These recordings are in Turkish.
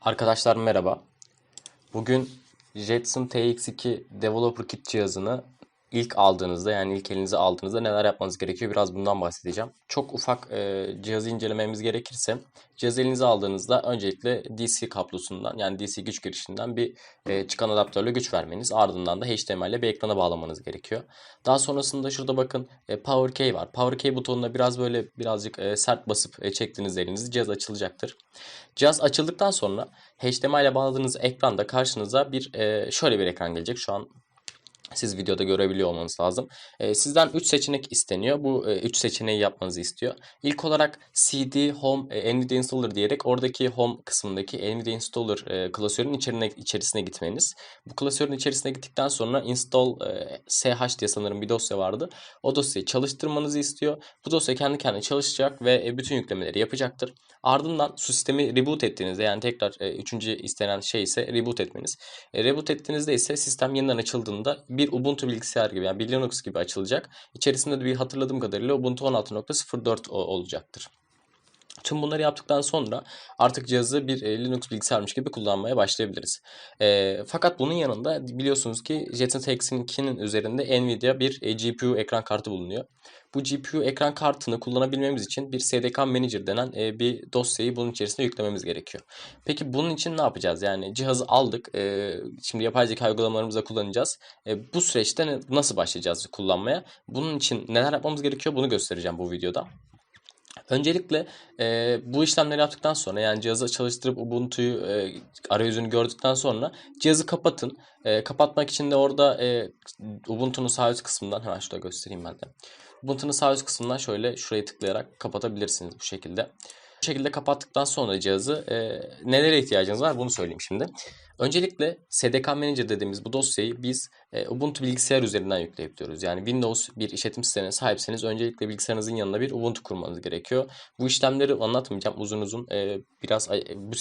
Arkadaşlar merhaba. Bugün Jetson TX2 Developer Kit cihazını ilk aldığınızda yani ilk elinize aldığınızda neler yapmanız gerekiyor biraz bundan bahsedeceğim. Çok ufak e, cihazı incelememiz gerekirse cihazı elinize aldığınızda öncelikle DC kablosundan yani DC güç girişinden bir e, çıkan adaptörle güç vermeniz ardından da HDMI ile bir ekrana bağlamanız gerekiyor. Daha sonrasında şurada bakın e, Power Key var. Power Key butonuna biraz böyle birazcık e, sert basıp e, çektiğiniz elinizi cihaz açılacaktır. Cihaz açıldıktan sonra HDMI ile bağladığınız ekranda karşınıza bir e, şöyle bir ekran gelecek. Şu an siz videoda görebiliyor olmanız lazım. E, sizden 3 seçenek isteniyor. Bu 3 e, seçeneği yapmanızı istiyor. İlk olarak CD Home e, Nvidia Installer diyerek oradaki Home kısmındaki Nvidia Installer e, klasörün içerine, içerisine gitmeniz. Bu klasörün içerisine gittikten sonra install e, sh diye sanırım bir dosya vardı. O dosyayı çalıştırmanızı istiyor. Bu dosya kendi kendine çalışacak ve e, bütün yüklemeleri yapacaktır. Ardından sistemi reboot ettiğinizde yani tekrar e, üçüncü istenen şey ise reboot etmeniz. E, reboot ettiğinizde ise sistem yeniden açıldığında bir Ubuntu bilgisayar gibi yani bir Linux gibi açılacak. İçerisinde de bir hatırladığım kadarıyla Ubuntu 16.04 olacaktır. Tüm bunları yaptıktan sonra artık cihazı bir e, Linux bilgisayarmış gibi kullanmaya başlayabiliriz. E, fakat bunun yanında biliyorsunuz ki Jetson TX2'nin üzerinde Nvidia bir e, GPU ekran kartı bulunuyor. Bu GPU ekran kartını kullanabilmemiz için bir SDK Manager denen e, bir dosyayı bunun içerisine yüklememiz gerekiyor. Peki bunun için ne yapacağız? Yani cihazı aldık. E, şimdi yapay zeka uygulamalarımızda kullanacağız. E, bu süreçte nasıl başlayacağız kullanmaya? Bunun için neler yapmamız gerekiyor bunu göstereceğim bu videoda. Öncelikle e, bu işlemleri yaptıktan sonra yani cihazı çalıştırıp Ubuntu'yu e, arayüzünü gördükten sonra cihazı kapatın. E, kapatmak için de orada e, Ubuntu'nun sağ üst kısmından hemen şurada göstereyim ben de. Ubuntu'nun sağ üst kısmından şöyle şurayı tıklayarak kapatabilirsiniz bu şekilde. Bu şekilde kapattıktan sonra cihazı e, nelere ihtiyacınız var bunu söyleyeyim şimdi. Öncelikle SDK Manager dediğimiz bu dosyayı biz e, Ubuntu bilgisayar üzerinden yükleyebiliyoruz. Yani Windows bir işletim sistemine sahipseniz öncelikle bilgisayarınızın yanına bir Ubuntu kurmanız gerekiyor. Bu işlemleri anlatmayacağım uzun uzun. E, biraz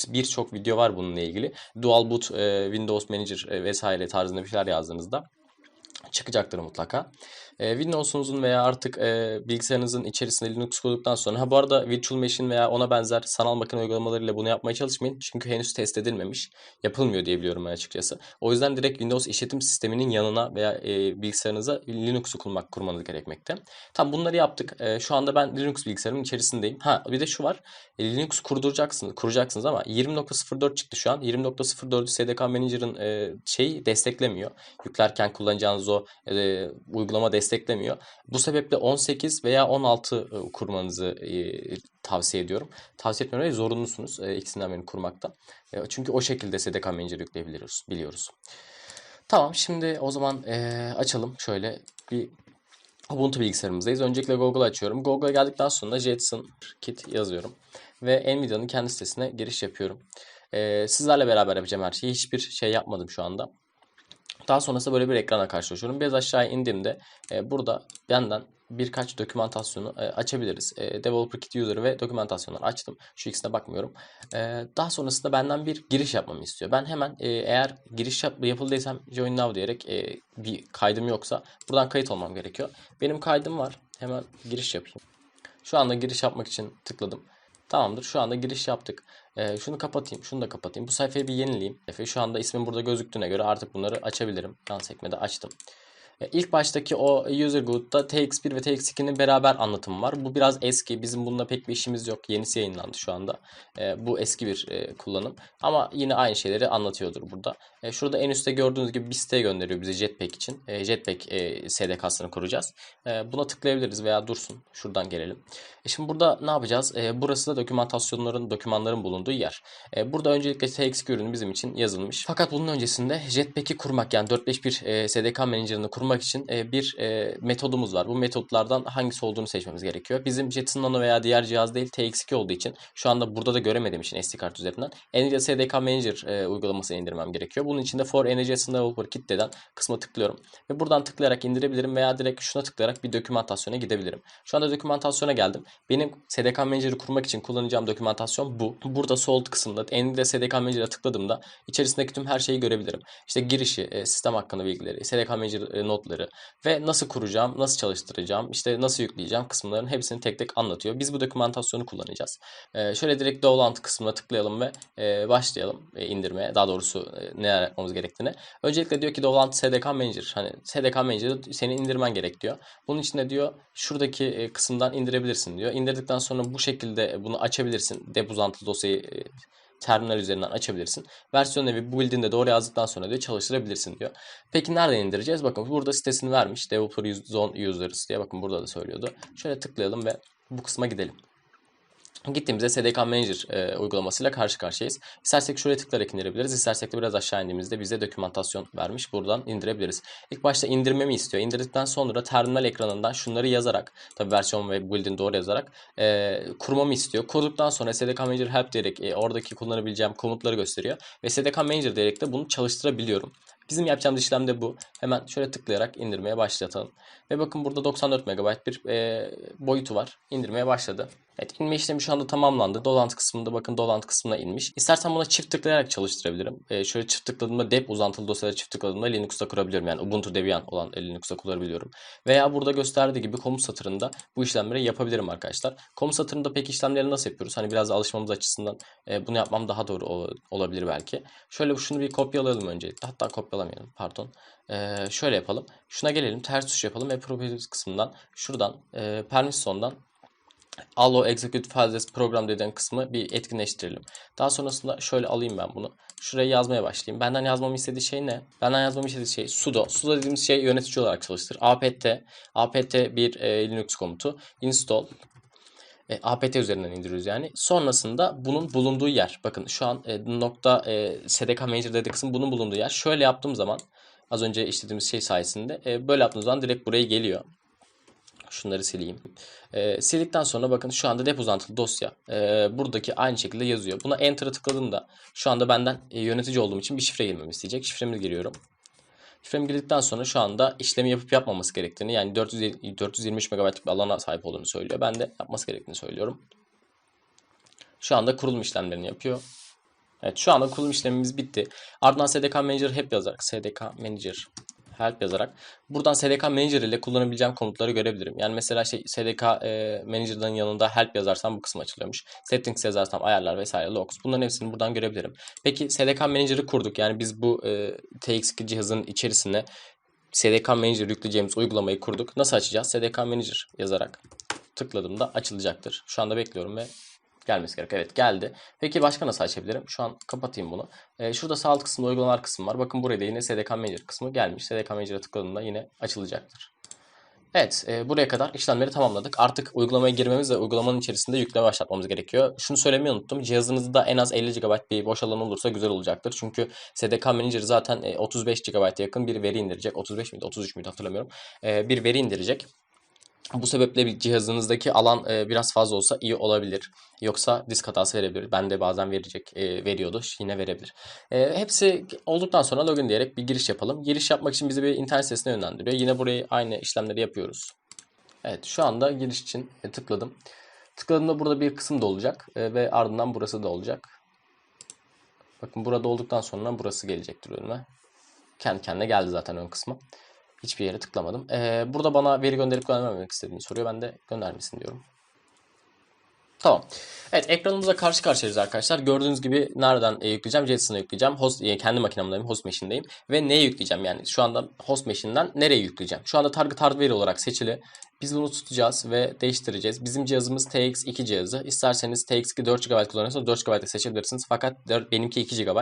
birçok video var bununla ilgili. Dual Boot, e, Windows Manager e, vesaire tarzında bir şeyler yazdığınızda çıkacaktır mutlaka. E, Windows'unuzun veya artık e, bilgisayarınızın içerisinde Linux kurduktan sonra ha bu arada Virtual Machine veya ona benzer sanal makine uygulamalarıyla bunu yapmaya çalışmayın. Çünkü henüz test edilmemiş. Yapılmıyor diye biliyorum açıkçası. O yüzden direkt Windows işletim sisteminin yanına veya e, bilgisayarınıza Linux'u kurmak, kurmanız gerekmekte. Tam bunları yaptık. E, şu anda ben Linux bilgisayarımın içerisindeyim. Ha bir de şu var. E, Linux kurduracaksınız, kuracaksınız ama 20.04 çıktı şu an. 20.04'ü SDK Manager'ın e, şeyi desteklemiyor. Yüklerken kullanacağınız o e, uygulama desteklemiyor desteklemiyor. Bu sebeple 18 veya 16 e, kurmanızı e, tavsiye ediyorum. Tavsiye etmiyorum zorunlusunuz e, ikisinden birini kurmakta. Çünkü o şekilde SDK Manager yükleyebiliyoruz. Biliyoruz. Tamam şimdi o zaman açalım. Şöyle bir Ubuntu bilgisayarımızdayız. Öncelikle Google açıyorum. Google'a geldikten sonra Jetson Kit yazıyorum. Ve Nvidia'nın kendi sitesine giriş yapıyorum. sizlerle beraber yapacağım her şeyi. Hiçbir şey yapmadım şu anda. Daha sonrasında böyle bir ekrana karşılaşıyorum. Biraz aşağı indiğimde e, burada benden birkaç dokümantasyonu e, açabiliriz. E, Developer Kit User'ı ve dokümantasyonları açtım. Şu ikisine bakmıyorum. E, daha sonrasında benden bir giriş yapmamı istiyor. Ben hemen e, eğer giriş yap yapıldıysam Join Now diyerek e, bir kaydım yoksa buradan kayıt olmam gerekiyor. Benim kaydım var. Hemen giriş yapayım. Şu anda giriş yapmak için tıkladım. Tamamdır. Şu anda giriş yaptık. Ee, şunu kapatayım. Şunu da kapatayım. Bu sayfayı bir yenileyim. Şu anda ismim burada gözüktüğüne göre artık bunları açabilirim. Yan sekmede açtım. E, ilk baştaki o user good'da TX1 ve TX2'nin beraber anlatımı var. Bu biraz eski. Bizim bununla pek bir işimiz yok. Yenisi yayınlandı şu anda. E, bu eski bir e, kullanım. Ama yine aynı şeyleri anlatıyordur burada. Şurada en üstte gördüğünüz gibi bir siteye gönderiyor bizi Jetpack için. Jetpack e, SDK'sını kuracağız. Buna tıklayabiliriz veya dursun. Şuradan gelelim. Şimdi burada ne yapacağız? Burası da dokümantasyonların, dokümanların bulunduğu yer. Burada öncelikle TX2 ürünü bizim için yazılmış. Fakat bunun öncesinde Jetpack'i kurmak yani 451 e, SDK Manager'ını kurmak kurmak için e, bir e, metodumuz var. Bu metotlardan hangisi olduğunu seçmemiz gerekiyor. Bizim Jetson Nano veya diğer cihaz değil TX2 olduğu için şu anda burada da göremediğim için SD kart üzerinden Nvidia SDK Manager e, uygulamasını indirmem gerekiyor. Bunun için de For NGS Developer Kit deden kısma tıklıyorum. Ve buradan tıklayarak indirebilirim veya direkt şuna tıklayarak bir dokümantasyona gidebilirim. Şu anda dokümantasyona geldim. Benim SDK Manager'ı kurmak için kullanacağım dokümantasyon bu. Burada sol kısımda Nvidia SDK Manager'a tıkladığımda içerisindeki tüm her şeyi görebilirim. İşte girişi, sistem hakkında bilgileri, SDK Manager not kodları ve nasıl kuracağım, nasıl çalıştıracağım, işte nasıl yükleyeceğim kısımların hepsini tek tek anlatıyor. Biz bu dokümantasyonu kullanacağız. E, şöyle direkt Dolant kısmına tıklayalım ve e, başlayalım e, indirmeye. Daha doğrusu e, neler yapmamız gerektiğini. Öncelikle diyor ki Dolant SDK Manager. Hani SDK Manager'ı seni indirmen gerek diyor. Bunun için de diyor şuradaki e, kısımdan indirebilirsin diyor. İndirdikten sonra bu şekilde bunu açabilirsin. Dep dosyayı e, terminal üzerinden açabilirsin. Versiyon evi build'inde doğru yazdıktan sonra diyor çalıştırabilirsin diyor. Peki nereden indireceğiz? Bakın burada sitesini vermiş. Developer Zone Users diye. Bakın burada da söylüyordu. Şöyle tıklayalım ve bu kısma gidelim. Gittiğimizde SDK Manager e, uygulamasıyla karşı karşıyayız. İstersek şuraya tıklayarak indirebiliriz. İstersek de biraz aşağı indiğimizde bize dokümantasyon vermiş. Buradan indirebiliriz. İlk başta indirmemi istiyor. İndirdikten sonra terminal ekranından şunları yazarak, tabi versiyon ve build'in doğru yazarak e, kurmamı istiyor. Kurduktan sonra SDK Manager Help diyerek e, oradaki kullanabileceğim komutları gösteriyor. Ve SDK Manager diyerek de bunu çalıştırabiliyorum. Bizim yapacağımız işlem de bu. Hemen şöyle tıklayarak indirmeye başlatalım. Ve bakın burada 94 MB bir e, boyutu var. İndirmeye başladı. Evet inme işlemi şu anda tamamlandı. Dolant kısmında bakın Dolant kısmına inmiş. İstersen buna çift tıklayarak çalıştırabilirim. E, şöyle çift tıkladığımda dep uzantılı dosyada çift tıkladığımda Linux'ta kurabiliyorum. Yani Ubuntu Debian olan Linux'ta kullanabiliyorum. Veya burada gösterdiği gibi komut satırında bu işlemleri yapabilirim arkadaşlar. Komut satırında peki işlemleri nasıl yapıyoruz? Hani biraz alışmamız açısından e, bunu yapmam daha doğru ol- olabilir belki. Şöyle şunu bir kopyalayalım öncelikle. Hatta kopyalamayalım pardon. E, şöyle yapalım. Şuna gelelim. Ters tuş yapalım ve properties kısmından şuradan e, permission'dan allow execute files program dediğin kısmı bir etkinleştirelim. Daha sonrasında şöyle alayım ben bunu. Şuraya yazmaya başlayayım. Benden yazmamı istediği şey ne? Benden yazmamı istediği şey sudo. Sudo dediğimiz şey yönetici olarak çalıştır. apt apt bir e, linux komutu. install e, apt üzerinden indiriyoruz yani. Sonrasında bunun bulunduğu yer. Bakın şu an e, nokta e, SDK Manager dediği kısım bunun bulunduğu yer. Şöyle yaptığım zaman az önce işlediğimiz şey sayesinde e, böyle yaptığımız zaman direkt buraya geliyor. Şunları sileyim. E, sildikten sonra bakın şu anda dep uzantılı dosya. E, buradaki aynı şekilde yazıyor. Buna enter'a tıkladığımda şu anda benden e, yönetici olduğum için bir şifre girmemi isteyecek. Şifremi giriyorum. Şifremi girdikten sonra şu anda işlemi yapıp yapmaması gerektiğini yani 400, 423 MB'lık bir alana sahip olduğunu söylüyor. Ben de yapması gerektiğini söylüyorum. Şu anda kurulum işlemlerini yapıyor. Evet şu anda kurulum işlemimiz bitti. Ardından SDK Manager Help yazarak SDK Manager Help yazarak buradan SDK Manager ile kullanabileceğim komutları görebilirim. Yani mesela şey SDK e, Manager'ın yanında Help yazarsam bu kısım açılıyormuş. Settings yazarsam ayarlar vesaire logs. Bunların hepsini buradan görebilirim. Peki SDK Manager'ı kurduk. Yani biz bu e, TX2 cihazın içerisine SDK Manager yükleyeceğimiz uygulamayı kurduk. Nasıl açacağız? SDK Manager yazarak tıkladığımda açılacaktır. Şu anda bekliyorum ve gelmesi gerek. Evet geldi. Peki başka nasıl açabilirim? Şu an kapatayım bunu. Ee, şurada sağ alt kısmında uygulamalar kısmı var. Bakın buraya da yine SDK Manager kısmı gelmiş. SDK Manager'a tıkladığımda yine açılacaktır. Evet, e, buraya kadar işlemleri tamamladık. Artık uygulamaya girmemiz ve uygulamanın içerisinde yükleme başlatmamız gerekiyor. Şunu söylemeyi unuttum. Cihazınızda en az 50 GB bir boş alan olursa güzel olacaktır. Çünkü SDK Manager zaten e, 35 GB'a yakın bir veri indirecek. 35 miydi, 33 müydü hatırlamıyorum. E, bir veri indirecek. Bu sebeple cihazınızdaki alan e, biraz fazla olsa iyi olabilir. Yoksa disk hatası verebilir. Ben de bazen verecek e, veriyordu. Yine verebilir. E, hepsi olduktan sonra login diyerek bir giriş yapalım. Giriş yapmak için bizi bir internet sitesine yönlendiriyor. Yine burayı aynı işlemleri yapıyoruz. Evet şu anda giriş için e, tıkladım. Tıkladığımda burada bir kısım da olacak. E, ve ardından burası da olacak. Bakın burada olduktan sonra burası gelecektir önüme. Kendi kendine geldi zaten ön kısmı. Hiçbir yere tıklamadım. Ee, burada bana veri gönderip göndermemek istediğini soruyor. Ben de göndermesin diyorum. Tamam. Evet ekranımıza karşı karşıyayız arkadaşlar. Gördüğünüz gibi nereden e, yükleyeceğim? JSON'a yükleyeceğim. Host, e, kendi makinemdeyim. Host machine'deyim. Ve neye yükleyeceğim? Yani şu anda host machine'den nereye yükleyeceğim? Şu anda target hardware olarak seçili. Biz bunu tutacağız ve değiştireceğiz. Bizim cihazımız TX2 cihazı. İsterseniz TX2 4 GB kullanıyorsanız 4 GB seçebilirsiniz. Fakat 4, benimki 2 GB.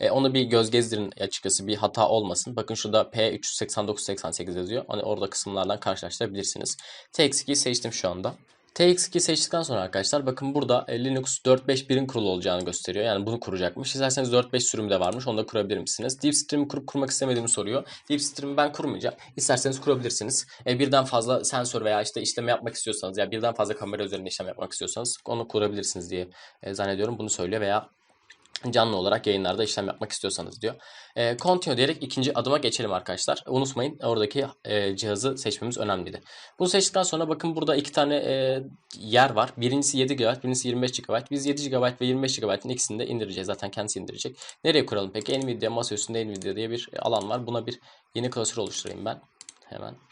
E, onu bir göz gezdirin açıkçası bir hata olmasın. Bakın şurada P38988 yazıyor. Hani orada kısımlardan karşılaştırabilirsiniz. TX2'yi seçtim şu anda. TX2 seçtikten sonra arkadaşlar bakın burada Linux 4.5.1'in kurulu olacağını gösteriyor. Yani bunu kuracakmış. İsterseniz 4.5 sürümü de varmış. Onu da kurabilir misiniz? Deepstream'i kurup kurmak istemediğimi soruyor. Deepstream'i ben kurmayacağım. İsterseniz kurabilirsiniz. E, birden fazla sensör veya işte işleme yapmak istiyorsanız ya birden fazla kamera üzerinde işlem yapmak istiyorsanız onu kurabilirsiniz diye e, zannediyorum. Bunu söylüyor veya canlı olarak yayınlarda işlem yapmak istiyorsanız diyor. E, continue diyerek ikinci adıma geçelim arkadaşlar. Unutmayın oradaki e, cihazı seçmemiz önemliydi. Bunu seçtikten sonra bakın burada iki tane e, yer var. Birincisi 7 GB, birincisi 25 GB. Biz 7 GB ve 25 GB'ın ikisini de indireceğiz. Zaten kendisi indirecek. Nereye kuralım peki? Nvidia masa üstünde Nvidia diye bir alan var. Buna bir yeni klasör oluşturayım ben. hemen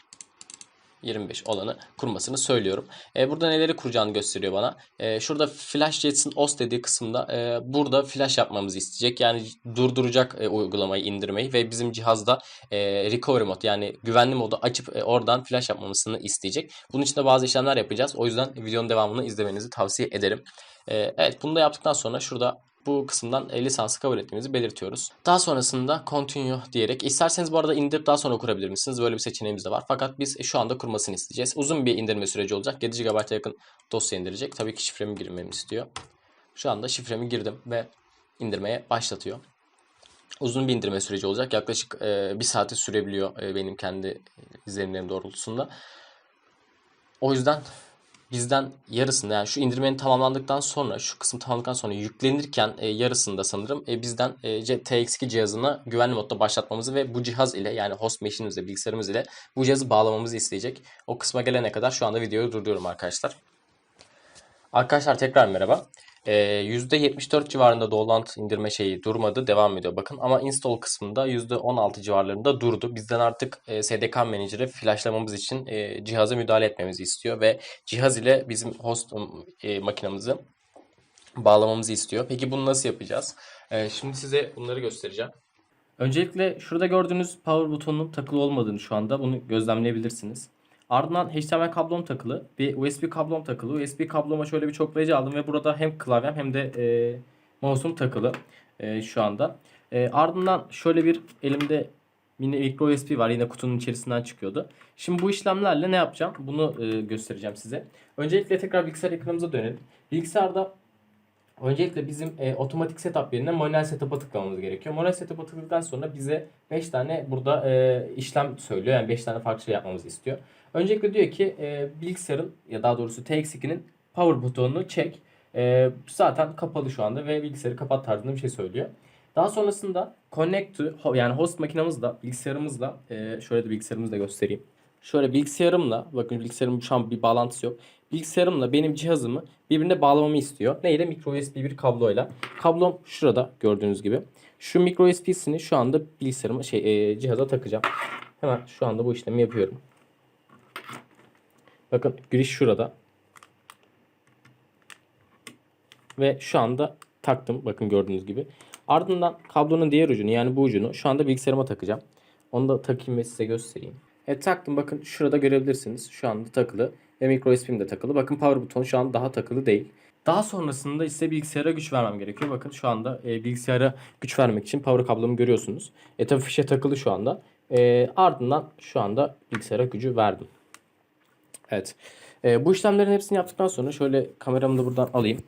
25 olanı kurmasını söylüyorum. E, burada neleri kuracağını gösteriyor bana. E, şurada Flash Jets'in OS dediği kısımda e, burada flash yapmamızı isteyecek. Yani durduracak e, uygulamayı indirmeyi ve bizim cihazda e, recovery mod yani güvenli modu açıp e, oradan flash yapmamızını isteyecek. Bunun için de bazı işlemler yapacağız. O yüzden videonun devamını izlemenizi tavsiye ederim. E, evet bunu da yaptıktan sonra şurada bu kısımdan e, lisansı kabul ettiğimizi belirtiyoruz. Daha sonrasında continue diyerek isterseniz bu arada indirip daha sonra kurabilir misiniz? Böyle bir seçeneğimiz de var. Fakat biz şu anda kurmasını isteyeceğiz. Uzun bir indirme süreci olacak. 7 GB'a yakın dosya indirecek. Tabii ki şifremi girmemi istiyor. Şu anda şifremi girdim ve indirmeye başlatıyor. Uzun bir indirme süreci olacak. Yaklaşık e, bir saati sürebiliyor e, benim kendi izlenimlerim doğrultusunda. O yüzden bizden yarısında yani şu indirmenin tamamlandıktan sonra şu kısım tamamlandıktan sonra yüklenirken e, yarısında sanırım e, bizden e, C- TX2 cihazını güvenli modda başlatmamızı ve bu cihaz ile yani host machine'imizle bilgisayarımız ile bu cihazı bağlamamızı isteyecek. O kısma gelene kadar şu anda videoyu durduruyorum arkadaşlar. Arkadaşlar tekrar merhaba. Ee, %74 civarında dolant indirme şeyi durmadı. Devam ediyor bakın. Ama install kısmında %16 civarlarında durdu. Bizden artık e, SDK Manager'ı flashlamamız için e, cihaza müdahale etmemizi istiyor. Ve cihaz ile bizim host e, makinamızı bağlamamızı istiyor. Peki bunu nasıl yapacağız? Ee, şimdi size bunları göstereceğim. Öncelikle şurada gördüğünüz power butonunun takılı olmadığını şu anda bunu gözlemleyebilirsiniz. Ardından HDMI kablom takılı, bir USB kablom takılı. USB kabloma şöyle bir çoklayıcı aldım ve burada hem klavyem hem de e, mouse'um takılı e, şu anda. E, ardından şöyle bir elimde mini micro USB var yine kutunun içerisinden çıkıyordu. Şimdi bu işlemlerle ne yapacağım? Bunu e, göstereceğim size. Öncelikle tekrar bilgisayar ekranımıza dönelim. Bilgisayarda Öncelikle bizim e, otomatik setup yerine manuel setup'a tıklamamız gerekiyor. Manuel setup'a tıkladıktan sonra bize 5 tane burada e, işlem söylüyor. Yani 5 tane farklı şey yapmamızı istiyor. Öncelikle diyor ki e, bilgisayarın ya daha doğrusu TX2'nin power butonunu çek. E, zaten kapalı şu anda ve bilgisayarı kapat tarzında bir şey söylüyor. Daha sonrasında connect to yani host makinamızla bilgisayarımızla e, şöyle de bilgisayarımızı da göstereyim. Şöyle bilgisayarımla bakın bilgisayarım şu an bir bağlantısı yok. Bilgisayarımla benim cihazımı birbirine bağlamamı istiyor. Neyle? Micro USB bir kabloyla. Kablom şurada gördüğünüz gibi. Şu micro USB'sini şu anda bilgisayarıma şey e, cihaza takacağım. Hemen şu anda bu işlemi yapıyorum. Bakın giriş şurada. Ve şu anda taktım. Bakın gördüğünüz gibi. Ardından kablonun diğer ucunu yani bu ucunu şu anda bilgisayarıma takacağım. Onu da takayım ve size göstereyim. Evet taktım bakın şurada görebilirsiniz. Şu anda takılı ve micro USB'm de takılı. Bakın power buton şu an daha takılı değil. Daha sonrasında ise bilgisayara güç vermem gerekiyor. Bakın şu anda e, bilgisayara güç vermek için power kablomu görüyorsunuz. E tabi fişe takılı şu anda. E, ardından şu anda bilgisayara gücü verdim. Evet. E, bu işlemlerin hepsini yaptıktan sonra şöyle kameramı da buradan alayım.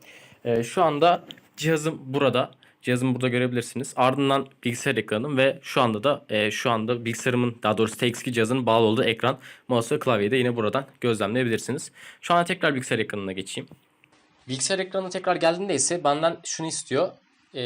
E, şu anda cihazım burada. Cihazımı burada görebilirsiniz. Ardından bilgisayar ekranım ve şu anda da e, şu anda bilgisayarımın daha doğrusu TX2 cihazının bağlı olduğu ekran, mouse ve klavyeyi de yine buradan gözlemleyebilirsiniz. Şu an tekrar bilgisayar ekranına geçeyim. Bilgisayar ekranına tekrar geldiğinde ise benden şunu istiyor. E,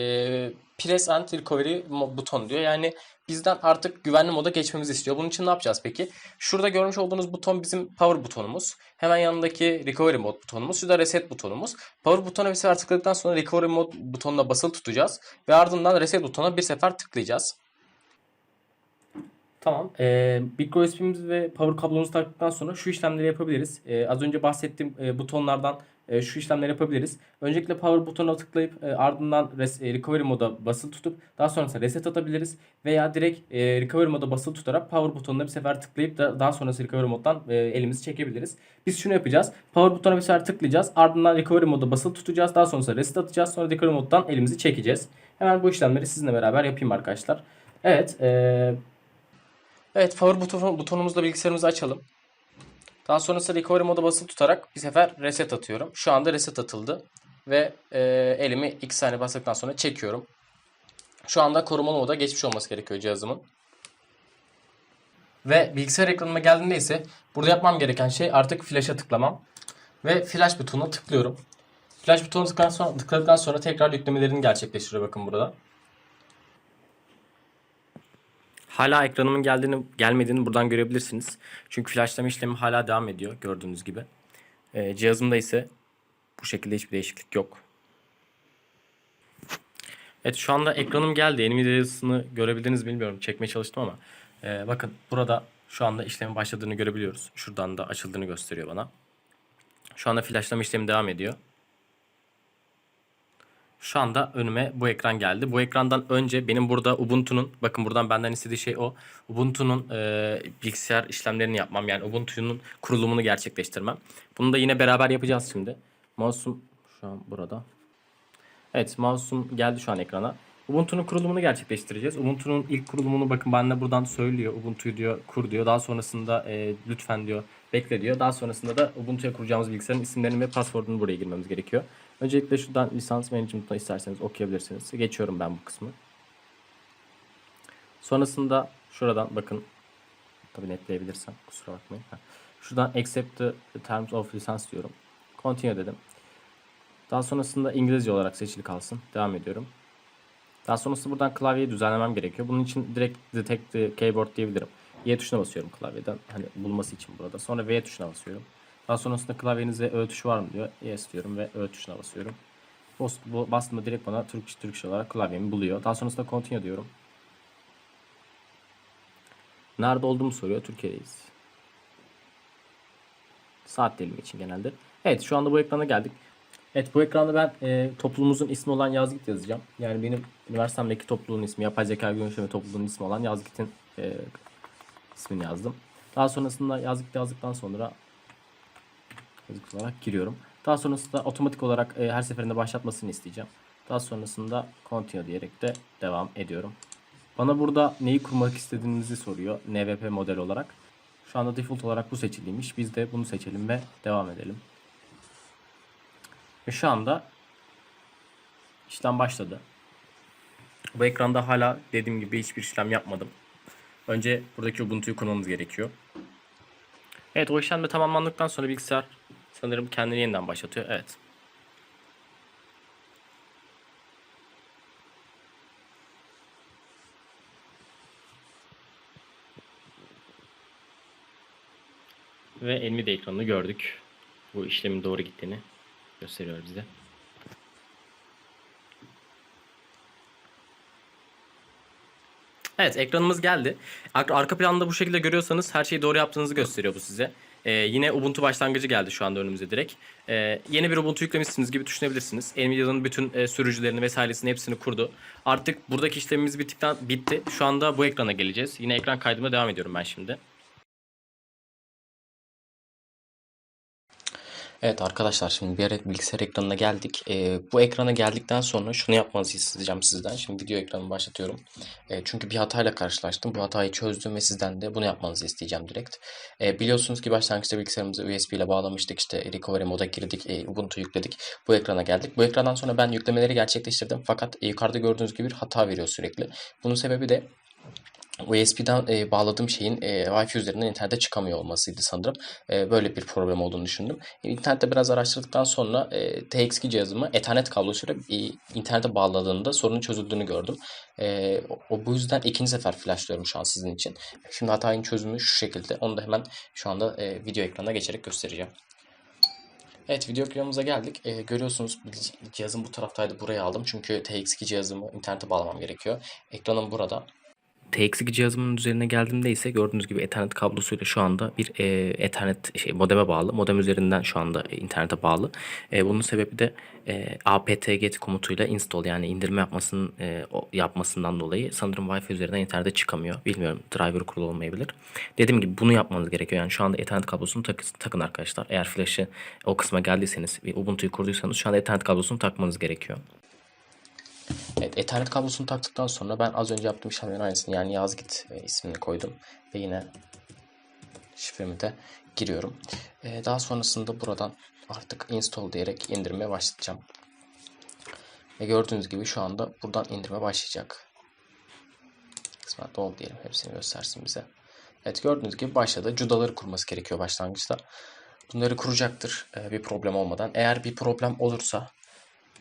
press and recovery buton diyor. Yani bizden artık güvenli moda geçmemizi istiyor. Bunun için ne yapacağız peki? Şurada görmüş olduğunuz buton bizim power butonumuz. Hemen yanındaki recovery mod butonumuz. Şurada reset butonumuz. Power butona bir sefer tıkladıktan sonra recovery mod butonuna basılı tutacağız. Ve ardından reset butonuna bir sefer tıklayacağız. Tamam. Ee, micro USB'mizi ve power kablomuzu taktıktan sonra şu işlemleri yapabiliriz. Ee, az önce bahsettiğim e, butonlardan e, şu işlemleri yapabiliriz. Öncelikle power butonuna tıklayıp e, ardından res, e, recovery moda basılı tutup daha sonrasında reset atabiliriz. Veya direkt e, recovery moda basılı tutarak power butonuna bir sefer tıklayıp da daha sonrası recovery moddan e, elimizi çekebiliriz. Biz şunu yapacağız. Power butona bir sefer tıklayacağız. Ardından recovery moda basılı tutacağız. Daha sonrasında reset atacağız. Sonra recovery moddan elimizi çekeceğiz. Hemen bu işlemleri sizinle beraber yapayım arkadaşlar. Evet. E, Evet power buton, butonumuzla bilgisayarımızı açalım. Daha sonrasında recovery moda basılı tutarak bir sefer reset atıyorum. Şu anda reset atıldı. Ve e, elimi 2 saniye bastıktan sonra çekiyorum. Şu anda korumalı moda geçmiş olması gerekiyor cihazımın. Ve bilgisayar ekranıma geldiğinde ise burada yapmam gereken şey artık flash'a tıklamam. Ve flash butonuna tıklıyorum. Flash butonuna tıkladıktan sonra, tıkladıktan sonra tekrar yüklemelerini gerçekleştiriyor bakın burada. Hala ekranımın geldiğini gelmediğini buradan görebilirsiniz. Çünkü flashlama işlemi hala devam ediyor gördüğünüz gibi. Ee, cihazımda ise bu şekilde hiçbir değişiklik yok. Evet şu anda ekranım geldi. Nvidia'sını görebildiniz mi bilmiyorum. Çekmeye çalıştım ama. ee, bakın burada Şu anda işlemin başladığını görebiliyoruz. Şuradan da açıldığını gösteriyor bana. Şu anda flashlama işlemi devam ediyor. Şu anda önüme bu ekran geldi. Bu ekrandan önce benim burada Ubuntu'nun, bakın buradan benden istediği şey o. Ubuntu'nun e, bilgisayar işlemlerini yapmam. Yani Ubuntu'nun kurulumunu gerçekleştirmem. Bunu da yine beraber yapacağız şimdi. Mouse'um şu an burada. Evet mouse'um geldi şu an ekrana. Ubuntu'nun kurulumunu gerçekleştireceğiz. Ubuntu'nun ilk kurulumunu bakın bana buradan söylüyor. Ubuntu'yu diyor kur diyor. Daha sonrasında e, lütfen diyor bekle diyor. Daha sonrasında da Ubuntu'ya kuracağımız bilgisayarın isimlerini ve password'unu buraya girmemiz gerekiyor. Öncelikle şuradan lisans management'ı isterseniz okuyabilirsiniz. Geçiyorum ben bu kısmı. Sonrasında şuradan bakın tabii netleyebilirsem kusura bakmayın. Şuradan accept the terms of license diyorum. Continue dedim. Daha sonrasında İngilizce olarak seçili kalsın. Devam ediyorum. Daha sonrasında buradan klavyeyi düzenlemem gerekiyor. Bunun için direkt detect the keyboard diyebilirim. Y tuşuna basıyorum klavyeden. Hani bulması için burada. Sonra V tuşuna basıyorum. Daha sonrasında klavyenizde Ö tuşu var mı diyor. Yes diyorum ve Ö tuşuna basıyorum. Bas, bu, bastığımda direkt bana Türkçe Türkçe olarak klavyemi buluyor. Daha sonrasında continue diyorum. Nerede olduğumu soruyor. Türkiye'deyiz. Saat dilimi için genelde. Evet şu anda bu ekrana geldik. Evet bu ekranda ben e, topluluğumuzun ismi olan Yazgit yazacağım. Yani benim üniversitemdeki topluluğun ismi, yapay zeka görüşme topluluğunun ismi olan Yazgit'in e, ismini yazdım. Daha sonrasında Yazgit yazdıktan sonra yazık olarak giriyorum. Daha sonrasında otomatik olarak e, her seferinde başlatmasını isteyeceğim. Daha sonrasında continue diyerek de devam ediyorum. Bana burada neyi kurmak istediğinizi soruyor NVP model olarak. Şu anda default olarak bu seçiliymiş. Biz de bunu seçelim ve devam edelim. Ve şu anda işlem başladı. Bu ekranda hala dediğim gibi hiçbir işlem yapmadım. Önce buradaki Ubuntu'yu kurmamız gerekiyor. Evet o işlem de tamamlandıktan sonra bilgisayar sanırım kendini yeniden başlatıyor. Evet. Ve Nvidia ekranını gördük. Bu işlemin doğru gittiğini gösteriyor bize. Evet ekranımız geldi. Ar- Arka planda bu şekilde görüyorsanız her şeyi doğru yaptığınızı gösteriyor bu size. Ee, yine Ubuntu başlangıcı geldi şu anda önümüze direkt. Ee, yeni bir Ubuntu yüklemişsiniz gibi düşünebilirsiniz. Nvidia'nın bütün e, sürücülerini vesairesini hepsini kurdu. Artık buradaki işlemimiz bittikten bitti. Şu anda bu ekrana geleceğiz. Yine ekran kaydımına devam ediyorum ben şimdi. Evet arkadaşlar şimdi bir bilgisayar ekranına geldik. Ee, bu ekrana geldikten sonra şunu yapmanızı isteyeceğim sizden. Şimdi video ekranımı başlatıyorum. Ee, çünkü bir hatayla karşılaştım. Bu hatayı çözdüm ve sizden de bunu yapmanızı isteyeceğim direkt. Ee, biliyorsunuz ki başlangıçta bilgisayarımızı USB ile bağlamıştık. İşte recovery moda girdik. E, Ubuntu yükledik. Bu ekrana geldik. Bu ekrandan sonra ben yüklemeleri gerçekleştirdim. Fakat e, yukarıda gördüğünüz gibi bir hata veriyor sürekli. Bunun sebebi de USB'den e, bağladığım şeyin e, Wi-Fi üzerinden internete çıkamıyor olmasıydı sanırım. E, böyle bir problem olduğunu düşündüm. E, internette biraz araştırdıktan sonra e, TX2 cihazımı Ethernet kablosuyla e, internete bağladığında sorunun çözüldüğünü gördüm. E, o bu yüzden ikinci sefer flashlıyorum şu an sizin için. Şimdi hatayın çözümü şu şekilde. Onu da hemen şu anda e, video ekranına geçerek göstereceğim. Evet video ekranımıza geldik. Ee, görüyorsunuz cihazım bu taraftaydı buraya aldım. Çünkü TX2 cihazımı internete bağlamam gerekiyor. Ekranım burada. TX2 cihazımın üzerine geldiğimde ise gördüğünüz gibi Ethernet kablosuyla şu anda bir e, Ethernet şey, modeme bağlı. Modem üzerinden şu anda e, internete bağlı. E, bunun sebebi de e, apt-get komutuyla install yani indirme yapmasının e, yapmasından dolayı sanırım Wi-Fi üzerinden internete çıkamıyor. Bilmiyorum driver kurulu olmayabilir. Dediğim gibi bunu yapmanız gerekiyor. Yani şu anda Ethernet kablosunu tak, takın arkadaşlar. Eğer flash'ı o kısma geldiyseniz ve Ubuntu'yu kurduysanız şu anda Ethernet kablosunu takmanız gerekiyor. Evet, Ethernet kablosunu taktıktan sonra ben az önce yaptığım işlemlerin aynısını yani yazgit e, ismini koydum ve yine şifremi de giriyorum. E, daha sonrasında buradan artık install diyerek indirmeye başlayacağım. Ve gördüğünüz gibi şu anda buradan indirme başlayacak. Kısmet ol diyelim hepsini göstersin bize. Evet gördüğünüz gibi başladı. Cudaları kurması gerekiyor başlangıçta. Bunları kuracaktır e, bir problem olmadan. Eğer bir problem olursa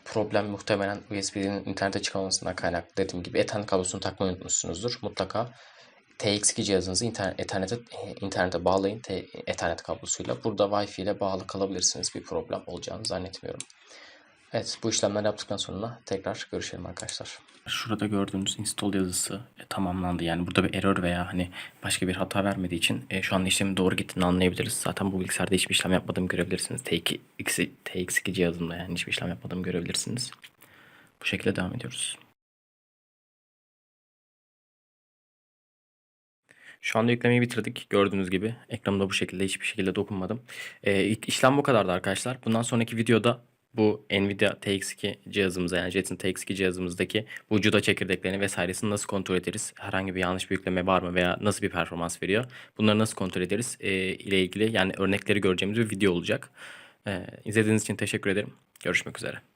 problem muhtemelen USB'nin internete çıkamamasından kaynaklı. Dediğim gibi Ethernet kablosunu takmayı unutmuşsunuzdur. Mutlaka TX2 cihazınızı internet, internete, internete bağlayın Ethernet kablosuyla. Burada Wi-Fi ile bağlı kalabilirsiniz. Bir problem olacağını zannetmiyorum. Evet bu işlemleri yaptıktan sonra tekrar görüşelim arkadaşlar. Şurada gördüğünüz install yazısı e, tamamlandı. Yani burada bir error veya hani başka bir hata vermediği için e, şu anda işlemin doğru gittiğini anlayabiliriz. Zaten bu bilgisayarda hiçbir işlem yapmadığımı görebilirsiniz. TX, TX2 cihazımda yani hiçbir işlem yapmadığımı görebilirsiniz. Bu şekilde devam ediyoruz. Şu anda yüklemeyi bitirdik. Gördüğünüz gibi ekranımda bu şekilde hiçbir şekilde dokunmadım. Ee, işlem bu kadardı arkadaşlar. Bundan sonraki videoda bu Nvidia TX2 cihazımıza yani Jetson TX2 cihazımızdaki bu CUDA çekirdeklerini vesairesini nasıl kontrol ederiz? Herhangi bir yanlış bir yükleme var mı veya nasıl bir performans veriyor? Bunları nasıl kontrol ederiz ee, ile ilgili yani örnekleri göreceğimiz bir video olacak. Ee, izlediğiniz için teşekkür ederim. Görüşmek üzere.